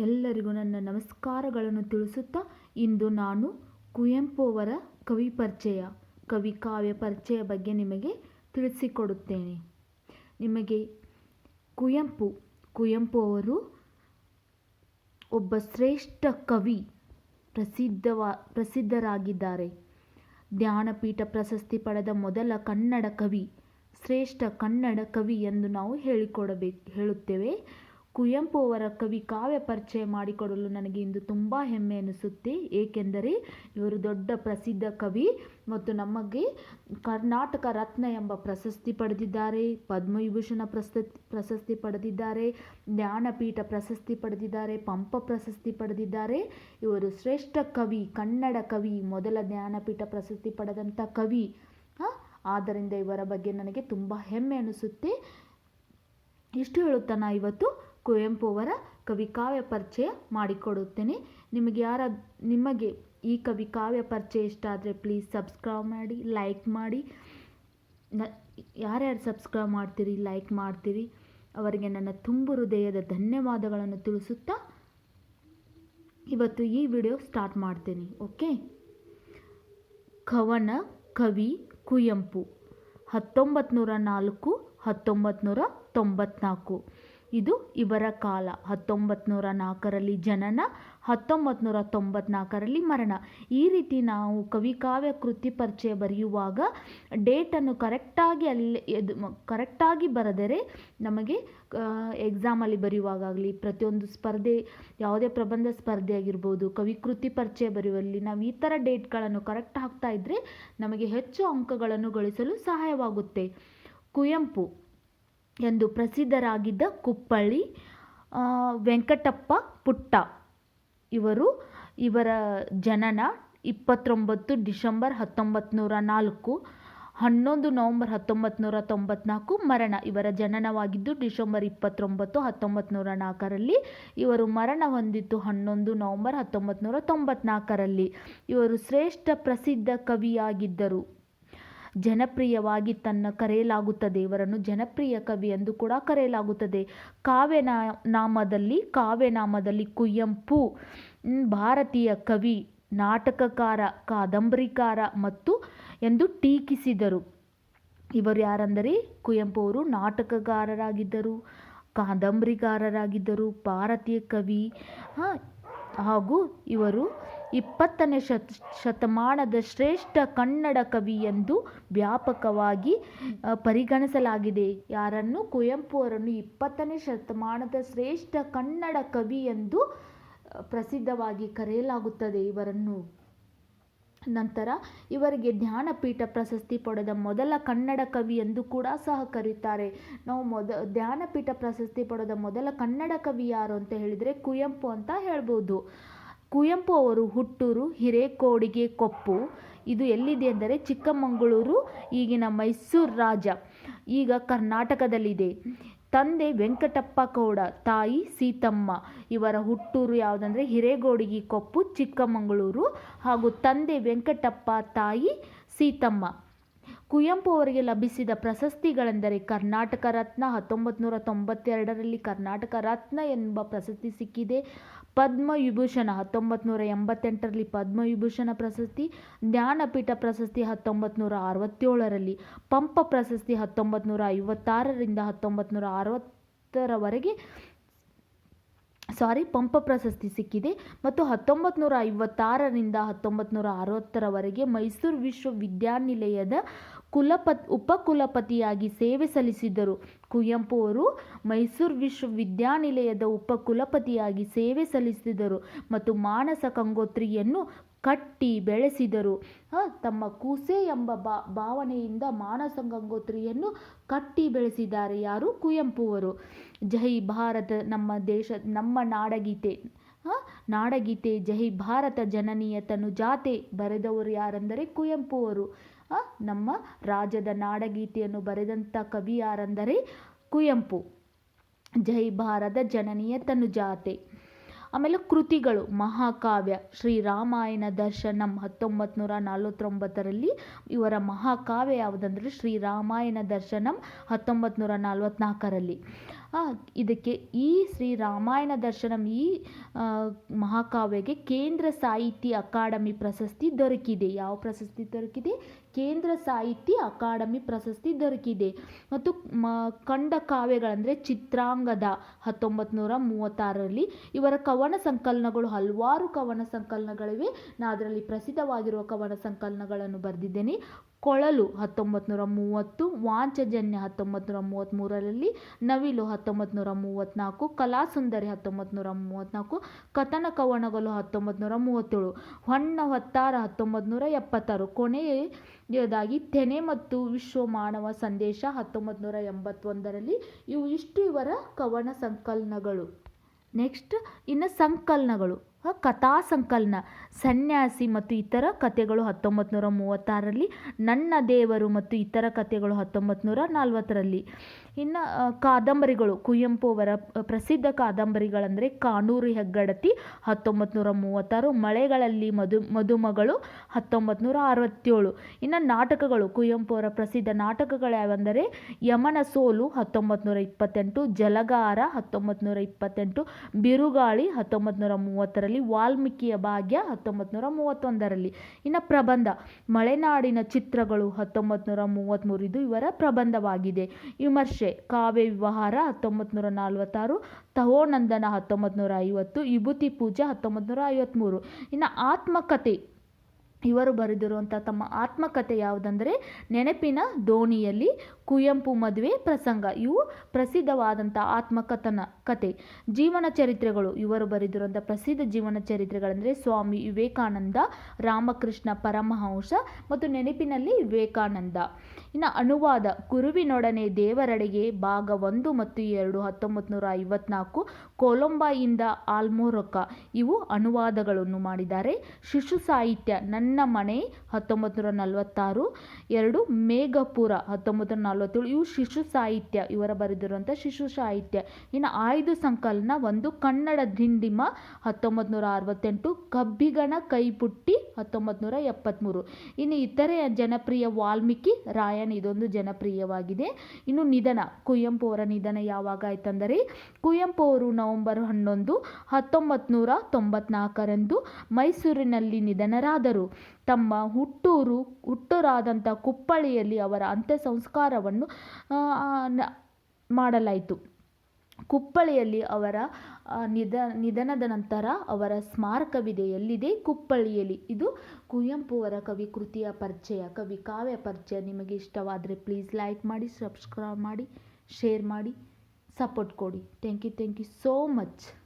ಎಲ್ಲರಿಗೂ ನನ್ನ ನಮಸ್ಕಾರಗಳನ್ನು ತಿಳಿಸುತ್ತಾ ಇಂದು ನಾನು ಕುವೆಂಪು ಅವರ ಕವಿ ಪರಿಚಯ, ಕವಿ ಕಾವ್ಯ ಪರಿಚಯ ಬಗ್ಗೆ ನಿಮಗೆ ತಿಳಿಸಿಕೊಡುತ್ತೇನೆ. ನಿಮಗೆ ಕುವೆಂಪು ಕುವೆಂಪು ಅವರು ಒಬ್ಬ ಶ್ರೇಷ್ಠ ಕವಿ ಪ್ರಸಿದ್ಧವಾ, ಪ್ರಸಿದ್ಧರಾಗಿದ್ದಾರೆ. ಜ್ಞಾನಪೀಠ ಪ್ರಶಸ್ತಿ ಪಡೆದ ಮೊದಲ ಕನ್ನಡ ಕವಿ, ಶ್ರೇಷ್ಠ ಕನ್ನಡ ಕವಿ ಎಂದು ನಾವು ಹೇಳಿಕೊಡಬೇಕು, ಹೇಳುತ್ತೇವೆ. ಕುವೆಂಪು ಅವರ ಕವಿ ಕಾವ್ಯ ಪರಿಚಯ ಮಾಡಿಕೊಡಲು ನನಗೆ ಇಂದು ತುಂಬ ಹೆಮ್ಮೆ ಅನಿಸುತ್ತೆ ಏಕೆಂದರೆ ಇವರು ದೊಡ್ಡ ಪ್ರಸಿದ್ಧ ಕವಿ ಮತ್ತು ನಮಗೆ ಕರ್ನಾಟಕ ರತ್ನ ಎಂಬ ಪ್ರಶಸ್ತಿ ಪಡೆದಿದ್ದಾರೆ, ಪದ್ಮವಿಭೂಷಣ ಪ್ರಶಸ್ತಿ ಪ್ರಶಸ್ತಿ ಪಡೆದಿದ್ದಾರೆ, ಜ್ಞಾನಪೀಠ ಪ್ರಶಸ್ತಿ ಪಡೆದಿದ್ದಾರೆ, ಪಂಪ ಪ್ರಶಸ್ತಿ ಪಡೆದಿದ್ದಾರೆ. ಇವರು ಶ್ರೇಷ್ಠ ಕವಿ, ಕನ್ನಡ ಕವಿ, ಮೊದಲ ಜ್ಞಾನಪೀಠ ಪ್ರಶಸ್ತಿ ಪಡೆದಂಥ ಕವಿ. ಆದ್ದರಿಂದ ಇವರ ಬಗ್ಗೆ ನನಗೆ ತುಂಬ ಹೆಮ್ಮೆ ಅನಿಸುತ್ತೆ ಇಷ್ಟು ಹೇಳುತ್ತಾ ನಾ ಇವತ್ತು. ಕುವೆಂಪು ಅವರ ಕವಿ ಕಾವ್ಯ ಪರಿಚಯ ಮಾಡಿಕೊಡುತ್ತೇನೆ. ನಿಮಗೆ ಯಾರ, ನಿಮಗೆ ಈ ಕವಿ ಕಾವ್ಯ ಪರಿಚಯ ಇಷ್ಟ ಆದರೆ ಪ್ಲೀಸ್ ಸಬ್ಸ್ಕ್ರೈಬ್ ಮಾಡಿ ಲೈಕ್ ಮಾಡಿ. ನ, ಯಾರ್ಯಾರು ಸಬ್ಸ್ಕ್ರೈಬ್ ಮಾಡ್ತೀರಿ ಲೈಕ್ ಮಾಡ್ತೀರಿ, ಅವರಿಗೆ ನನ್ನ ತುಂಬು ಹೃದಯದ ಧನ್ಯವಾದಗಳನ್ನು ತಿಳಿಸುತ್ತಾ ಇವತ್ತು ಈ ವಿಡಿಯೋ ಸ್ಟಾರ್ಟ್ ಮಾಡ್ತೀನಿ ಓಕೆ ಕವನ ಕವಿ ಕುವೆಂಪು, ಹತ್ತೊಂಬತ್ತು ನೂರ ನಾಲ್ಕು, ಹತ್ತೊಂಬತ್ತು ನೂರ ತೊಂಬತ್ನಾಲ್ಕು ಇದು ಇವರ ಕಾಲ. ಹತ್ತೊಂಬತ್ತು ನೂರ ನಾಲ್ಕರಲ್ಲಿ ಜನನ ಹತ್ತೊಂಬತ್ತು ನೂರ ತೊಂಬತ್ನಾಲ್ಕರಲ್ಲಿ ಮರಣ. ಈ ರೀತಿ ನಾವು ಕವಿಕಾವ್ಯ ಕೃತಿ ಪರಿಚಯ ಬರೆಯುವಾಗ ಡೇಟನ್ನು ಕರೆಕ್ಟಾಗಿ ಅಲ್ಲಿ ಎದು ಕರೆಕ್ಟಾಗಿ ಬರೆದರೆ ನಮಗೆ ಎಕ್ಸಾಮಲ್ಲಿ ಬರೆಯುವಾಗಲಿ ಪ್ರತಿಯೊಂದು ಸ್ಪರ್ಧೆ, ಯಾವುದೇ ಪ್ರಬಂಧ ಸ್ಪರ್ಧೆ ಆಗಿರ್ಬೋದು, ಕವಿ ಕೃತಿ ಪರಿಚಯ ಬರೆಯುವಲ್ಲಿ ನಾವು ಈ ಥರ ಡೇಟ್ಗಳನ್ನು ಕರೆಕ್ಟ್ ಹಾಕ್ತಾ ಇದ್ದರೆ ನಮಗೆ ಹೆಚ್ಚು ಅಂಕಗಳನ್ನು ಗಳಿಸಲು ಸಹಾಯವಾಗುತ್ತೆ. ಕುವೆಂಪು ಎಂದು ಪ್ರಸಿದ್ಧರಾಗಿದ್ದ ಕುಪ್ಪಳ್ಳಿ ವೆಂಕಟಪ್ಪ ಪುಟ್ಟ. ಇವರು ಇವರ ಜನನ ಇಪ್ಪತ್ತೊಂಬತ್ತು ಡಿಸೆಂಬರ್ ಹತ್ತೊಂಬತ್ತು ನೂರ ನಾಲ್ಕು, ಹನ್ನೊಂದು ನವಂಬರ್ ಹತ್ತೊಂಬತ್ತು ನೂರ ತೊಂಬತ್ನಾಲ್ಕು ಮರಣ. ಇವರ ಜನನವಾಗಿದ್ದು ಡಿಸೆಂಬರ್ ಇಪ್ಪತ್ತೊಂಬತ್ತು ಹತ್ತೊಂಬತ್ತು ನೂರ ನಾಲ್ಕರಲ್ಲಿ ಇವರು ಮರಣ ಹೊಂದಿದ್ದು ಹನ್ನೊಂದು ನವಂಬರ್ ಹತ್ತೊಂಬತ್ತು ನೂರ ತೊಂಬತ್ನಾಲ್ಕರಲ್ಲಿ. ಇವರು ಶ್ರೇಷ್ಠ ಪ್ರಸಿದ್ಧ ಕವಿಯಾಗಿದ್ದರು. ಜನಪ್ರಿಯವಾಗಿ ತನ್ನ ಕರೆಯಲಾಗುತ್ತದೆ ಇವರನ್ನು ಜನಪ್ರಿಯ ಕವಿ ಎಂದು ಕೂಡ ಕರೆಯಲಾಗುತ್ತದೆ. ಕಾವ್ಯನಾ ನಾಮದಲ್ಲಿ ಕಾವ್ಯನಾಮದಲ್ಲಿ ಕುವೆಂಪು ಭಾರತೀಯ ಕವಿ, ನಾಟಕಕಾರ, ಕಾದಂಬರಿಕಾರ ಮತ್ತು ಎಂದು ಟೀಕಿಸಿದರು. ಇವರು ಯಾರಂದರೆ ಕುವೆಂಪು ಅವರು ನಾಟಕಕಾರರಾಗಿದ್ದರು, ಕಾದಂಬರಿಕಾರರಾಗಿದ್ದರು, ಭಾರತೀಯ ಕವಿ ಹಾಗೂ ಇವರು ಇಪ್ಪತ್ತನೇ ಶತ, ಶತಮಾನದ ಶ್ರೇಷ್ಠ ಕನ್ನಡ ಕವಿ ಎಂದು ವ್ಯಾಪಕವಾಗಿ ಪರಿಗಣಿಸಲಾಗಿದೆ. ಯಾರನ್ನು? ಕುವೆಂಪು ಅವರನ್ನು ಇಪ್ಪತ್ತನೇ ಶತಮಾನದ ಶ್ರೇಷ್ಠ ಕನ್ನಡ ಕವಿ ಎಂದು ಪ್ರಸಿದ್ಧವಾಗಿ ಕರೆಯಲಾಗುತ್ತದೆ ಇವರನ್ನು. ನಂತರ ಇವರಿಗೆ ಜ್ಞಾನಪೀಠ ಪ್ರಶಸ್ತಿ ಪಡೆದ ಮೊದಲ ಕನ್ನಡ ಕವಿ ಎಂದು ಕೂಡ ಸಹ ಕರೀತಾರೆ. ನಾವು ಮೊದ, ಜ್ಞಾನಪೀಠ ಪ್ರಶಸ್ತಿ ಪಡೆದ ಮೊದಲ ಕನ್ನಡ ಕವಿ ಯಾರು ಅಂತ ಹೇಳಿದರೆ ಕುವೆಂಪು ಅಂತ ಹೇಳ್ಬೋದು. ಕುವೆಂಪು ಅವರು ಹುಟ್ಟೂರು, ಹಿರೇಕೋಡಿಗೆ ಕೊಪ್ಪು. ಇದು ಎಲ್ಲಿದೆ ಅಂದರೆ ಚಿಕ್ಕಮಗಳೂರು, ಈಗಿನ ಮೈಸೂರು ರಾಜ. ಈಗ ಕರ್ನಾಟಕದಲ್ಲಿದೆ. ತಂದೆ ವೆಂಕಟಪ್ಪ ಕೌಡ ತಾಯಿ ಸೀತಮ್ಮ. ಇವರ ಹುಟ್ಟೂರು ಯಾವುದಂದರೆ ಹಿರೇಗೋಡಿಗೆ ಕೊಪ್ಪು, ಚಿಕ್ಕಮಗಳೂರು. ಹಾಗೂ ತಂದೆ ವೆಂಕಟಪ್ಪ, ತಾಯಿ ಸೀತಮ್ಮ. ಕುವೆಂಪು ಅವರಿಗೆ ಲಭಿಸಿದ ಪ್ರಶಸ್ತಿಗಳೆಂದರೆ ಕರ್ನಾಟಕ ರತ್ನ ಹತ್ತೊಂಬತ್ತು ನೂರ ತೊಂಬತ್ತೆರಡರಲ್ಲಿ ಕರ್ನಾಟಕ ರತ್ನ ಎಂಬ ಪ್ರಶಸ್ತಿ ಸಿಕ್ಕಿದೆ. ಪದ್ಮವಿಭೂಷಣ ಹತ್ತೊಂಬತ್ತು ನೂರ ಎಂಬತ್ತೆಂಟರಲ್ಲಿ ಪದ್ಮವಿಭೂಷಣ ಪ್ರಶಸ್ತಿ, ಜ್ಞಾನಪೀಠ ಪ್ರಶಸ್ತಿ ಹತ್ತೊಂಬತ್ತು ನೂರ ಅರವತ್ತೇಳರಲ್ಲಿ ಪಂಪ ಪ್ರಶಸ್ತಿ ಹತ್ತೊಂಬತ್ತು ನೂರ ಐವತ್ತಾರರಿಂದ ಹತ್ತೊಂಬತ್ತು ನೂರ ಅರವತ್ತರವರೆಗೆ ಸಾರಿ, ಪಂಪ ಪ್ರಶಸ್ತಿ ಸಿಕ್ಕಿದೆ. ಮತ್ತು ಹತ್ತೊಂಬತ್ತು ನೂರ ಐವತ್ತಾರರಿಂದ ಹತ್ತೊಂಬತ್ತು ನೂರ ಅರವತ್ತರವರೆಗೆ ಮೈಸೂರು ವಿಶ್ವವಿದ್ಯಾನಿಲಯದ ಕುಲಪತ್, ಉಪಕುಲಪತಿಯಾಗಿ ಸೇವೆ ಸಲ್ಲಿಸಿದ್ದರು. ಕುವೆಂಪು ಅವರು ಮೈಸೂರು ವಿಶ್ವವಿದ್ಯಾನಿಲಯದ ಉಪಕುಲಪತಿಯಾಗಿ ಸೇವೆ ಸಲ್ಲಿಸಿದರು ಮತ್ತು ಮಾನಸ ಗಂಗೋತ್ರಿಯನ್ನು ಕಟ್ಟಿ ಬೆಳೆಸಿದರು. ತಮ್ಮ ಕೂಸೆ ಎಂಬ ಭಾವನೆಯಿಂದ ಮಾನಸ ಗಂಗೋತ್ರಿಯನ್ನು ಕಟ್ಟಿ ಬೆಳೆಸಿದ್ದಾರೆ. ಯಾರು? ಕುವೆಂಪುವರು. ಜೈ ಭಾರತ, ನಮ್ಮ ದೇಶ, ನಮ್ಮ ನಾಡಗೀತೆ. ನಾಡಗೀತೆ, ಜೈ ಭಾರತ, ಜನನೀಯ ತನು ಜಾತೆ ಬರೆದವರು ಯಾರೆಂದರೆ ಕುವೆಂಪುವರು. ನಮ್ಮ ರಾಜ್ಯದ ನಾಡಗೀತೆಯನ್ನು ಬರೆದಂಥ ಕವಿ ಯಾರೆಂದರೆ ಕುವೆಂಪು. ಜೈ ಭಾರತ, ಜನನಿಯ ತನುಜಾತೆ. ಆಮೇಲೆ ಕೃತಿಗಳು ಮಹಾಕಾವ್ಯ ಶ್ರೀರಾಮಾಯಣ ದರ್ಶನಂ ಹತ್ತೊಂಬತ್ತು ನೂರ ನಲವತ್ತೊಂಬತ್ತರಲ್ಲಿ ಇವರ ಮಹಾಕಾವ್ಯ ಯಾವುದಂದರೆ ಶ್ರೀರಾಮಾಯಣ ದರ್ಶನಂ ಹತ್ತೊಂಬತ್ತು ನೂರ ನಲವತ್ತ್ನಾಲ್ಕರಲ್ಲಿ ಇದಕ್ಕೆ ಈ ಶ್ರೀ ರಾಮಾಯಣ ದರ್ಶನಂ ಈ ಮಹಾಕಾವ್ಯಕ್ಕೆ ಕೇಂದ್ರ ಸಾಹಿತ್ಯ ಅಕಾಡೆಮಿ ಪ್ರಶಸ್ತಿ ದೊರಕಿದೆ. ಯಾವ ಪ್ರಶಸ್ತಿ ದೊರಕಿದೆ? ಕೇಂದ್ರ ಸಾಹಿತ್ಯ ಅಕಾಡೆಮಿ ಪ್ರಶಸ್ತಿ ದೊರಕಿದೆ. ಮತ್ತು ಮ, ಕಂಡ ಕಾವ್ಯಗಳಂದರೆ ಚಿತ್ರಾಂಗದ ಹತ್ತೊಂಬತ್ತು ನೂರ ಮೂವತ್ತಾರರಲ್ಲಿ. ಇವರ ಕವನ ಸಂಕಲನಗಳು ಹಲವಾರು ಕವನ ಸಂಕಲನಗಳಿವೆ. ನಾನು ಅದರಲ್ಲಿ ಪ್ರಸಿದ್ಧವಾಗಿರುವ ಕವನ ಸಂಕಲನಗಳನ್ನು ಬರೆದಿದ್ದೇನೆ. ಕೊಳಲು ಹತ್ತೊಂಬತ್ತು ನೂರ ಮೂವತ್ತು, ವಾಂಚಜನ್ಯ ಹತ್ತೊಂಬತ್ತು ನೂರ ಮೂವತ್ತ್ಮೂರರಲ್ಲಿ ನವಿಲು ಹತ್ತೊಂಬತ್ತು ನೂರ ಮೂವತ್ತ್ನಾಲ್ಕು ಕಲಾಸುಂದರಿ ಹತ್ತೊಂಬತ್ತು ನೂರ ಮೂವತ್ತ್ನಾಲ್ಕು ಕಥನ ಕವನಗಳು ಹತ್ತೊಂಬತ್ತು ನೂರ ಮೂವತ್ತೇಳು, ಹೊನ್ನ ಹೊತ್ತಾರ ಹತ್ತೊಂಬತ್ತು ನೂರ ಎಪ್ಪತ್ತಾರು, ಕೊನೆಯದಾಗಿ ತೆನೆ ಮತ್ತು ವಿಶ್ವ ಮಾನವ ಸಂದೇಶ ಹತ್ತೊಂಬತ್ತು ನೂರ ಎಂಬತ್ತೊಂದರಲ್ಲಿ, ಇವು ಇಷ್ಟು ಇವರ ಕವನ ಸಂಕಲನಗಳು. ನೆಕ್ಸ್ಟ್, ಇನ್ನು ಸಂಕಲನಗಳು. ಕಥಾ ಸಂಕಲನ ಸನ್ಯಾಸಿ ಮತ್ತು ಇತರ ಕಥೆಗಳು ಹತ್ತೊಂಬತ್ತು ನೂರ ಮೂವತ್ತಾರರಲ್ಲಿ, ನನ್ನ ದೇವರು ಮತ್ತು ಇತರ ಕಥೆಗಳು ಹತ್ತೊಂಬತ್ತು ನೂರ ನಲ್ವತ್ತರಲ್ಲಿ. ಇನ್ನು ಕಾದಂಬರಿಗಳು, ಕುವೆಂಪು ಅವರ ಪ್ರಸಿದ್ಧ ಕಾದಂಬರಿಗಳಂದರೆ ಕಾನೂರು ಹೆಗ್ಗಡತಿ ಹತ್ತೊಂಬತ್ತು ನೂರ ಮೂವತ್ತಾರು, ಮಳೆಗಳಲ್ಲಿ ಮಧು ಮಧುಮಗಳು ಹತ್ತೊಂಬತ್ತು ನೂರ ಅರವತ್ತೇಳು. ಇನ್ನು ನಾಟಕಗಳು, ಕುವೆಂಪು ಅವರ ಪ್ರಸಿದ್ಧ ನಾಟಕಗಳು ಯಾವೆಂದರೆ, ಯಮನ ಸೋಲು ಹತ್ತೊಂಬತ್ತು ನೂರ ಇಪ್ಪತ್ತೆಂಟು, ಜಲಗಾರ ಹತ್ತೊಂಬತ್ತು ನೂರ ಇಪ್ಪತ್ತೆಂಟು, ಬಿರುಗಾಳಿ ಹತ್ತೊಂಬತ್ತು ನೂರ ಮೂವತ್ತರಲ್ಲಿ. ವಾಲ್ಮೀಕಿಯ ಭಾಗ್ಯ ಹತ್ತೊಂಬತ್ತು ನೂರ ಮೂವತ್ತೊಂದರಲ್ಲಿ ಇನ್ನು ಪ್ರಬಂಧ, ಮಲೆನಾಡಿನ ಚಿತ್ರಗಳು ಹತ್ತೊಂಬತ್ತು ನೂರ ಮೂವತ್ತ್ಮೂರು ಇದು ಇವರ ಪ್ರಬಂಧವಾಗಿದೆ. ವಿಮರ್ಶೆ, ಕಾವ್ಯ ವ್ಯವಹಾರ ಹತ್ತೊಂಬತ್ತು ನೂರ ನಲವತ್ತಾರು ತಹೋನಂದನ ಹತ್ತೊಂಬತ್ತು ನೂರ ಐವತ್ತು ವಿಭೂತಿ ಪೂಜೆ ಹತ್ತೊಂಬತ್ತು ನೂರ ಐವತ್ತ್ಮೂರು ಇನ್ನು ಆತ್ಮಕಥೆ ಇವರು ಬರೆದಿರುವಂಥ ತಮ್ಮ ಆತ್ಮಕಥೆ ಯಾವುದಂದರೆ ನೆನಪಿನ ದೋಣಿಯಲ್ಲಿ ಕುವೆಂಪು ಮದುವೆ ಪ್ರಸಂಗ. ಇವು ಪ್ರಸಿದ್ಧವಾದಂಥ ಆತ್ಮಕಥನ ಕತೆ. ಜೀವನ ಚರಿತ್ರೆಗಳು. ಇವರು ಬರೆದಿರುವಂಥ ಪ್ರಸಿದ್ಧ ಜೀವನ ಚರಿತ್ರೆಗಳೆಂದರೆ ಸ್ವಾಮಿ ವಿವೇಕಾನಂದ, ರಾಮಕೃಷ್ಣ ಪರಮಹಂಸ ಮತ್ತು ನೆನಪಿನಲ್ಲಿ ವಿವೇಕಾನಂದ. ಇನ್ನು ಅನುವಾದ ಕುರುವಿನೊಡನೆ ದೇವರಡೆಗೆ ಭಾಗ ಒಂದು ಮತ್ತು ಎರಡು ಹತ್ತೊಂಬತ್ತು ನೂರ ಐವತ್ನಾಲ್ಕು ಕೊಲಂಬಾಯಿಂದ ಆಲ್ಮೋರಕ ಇವು ಅನುವಾದಗಳನ್ನು ಮಾಡಿದ್ದಾರೆ. ಶಿಶು ಸಾಹಿತ್ಯ ನನ್ನ ಮನೆ ಹತ್ತೊಂಬತ್ತು ನೂರ ನಲವತ್ತಾರು, ಎರಡು ಮೇಘಪುರ ಹತ್ತೊಂಬತ್ತು ನೂರ ನಲವತ್ತೇಳು ಇವು ಶಿಶು ಸಾಹಿತ್ಯ. ಇವರ ಬರೆದಿರುವಂಥ ಶಿಶು ಸಾಹಿತ್ಯ. ಇನ್ನು ಆಯ್ದು ಸಂಕಲನ ಒಂದು ಕನ್ನಡ ದಿಂಡಿಮ ಹತ್ತೊಂಬತ್ತು ನೂರ ಅರವತ್ತೆಂಟು, ಕಬ್ಬಿಗಣ ಕೈಪುಟ್ಟಿ ಹತ್ತೊಂಬತ್ತು ನೂರ ಎಪ್ಪತ್ತ್ಮೂರು ಇನ್ನು ಇತರೆ ಜನಪ್ರಿಯ ವಾಲ್ಮೀಕಿ, ರಾಯನ್ ಇದೊಂದು ಜನಪ್ರಿಯವಾಗಿದೆ. ಇನ್ನು ನಿಧನ, ಕುವೆಂಪು ಅವರ ನಿಧನ ಯಾವಾಗ ಆಯ್ತಂದರೆ, ಕುವೆಂಪು ಅವರು ನವೆಂಬರ್ ಹನ್ನೊಂದು ಹತ್ತೊಂಬತ್ತು ನೂರ ತೊಂಬತ್ನಾಲ್ಕರಂದು ಮೈಸೂರಿನಲ್ಲಿ ನಿಧನರಾದರು. ತಮ್ಮ ಹುಟ್ಟೂರು, ಹುಟ್ಟೂರಾದಂಥ ಕುಪ್ಪಳಿಯಲ್ಲಿ ಅವರ ಅಂತ್ಯ ಸಂಸ್ಕಾರವನ್ನು ಆ, ಮಾಡಲಾಯಿತು. ಕುಪ್ಪಳಿಯಲ್ಲಿ ಅವರ ನಿಧ ನಿಧನದ ನಂತರ ಅವರ ಸ್ಮಾರಕವಿದೆ. ಎಲ್ಲಿದೆ? ಕುಪ್ಪಳಿಯಲ್ಲಿ. ಇದು ಕುವೆಂಪು ಅವರ ಕವಿ ಕೃತಿಯ ಪರಿಚಯ. ಕವಿ ಕಾವ್ಯ ಪರಿಚಯ. ನಿಮಗೆ ಇಷ್ಟವಾದರೆ ಪ್ಲೀಸ್ ಲೈಕ್ ಮಾಡಿ ಸಬ್ಸ್ಕ್ರೈಬ್ ಮಾಡಿ ಶೇರ್ ಮಾಡಿ ಸಪೋರ್ಟ್ ಕೊಡಿ. Thank you thank you so much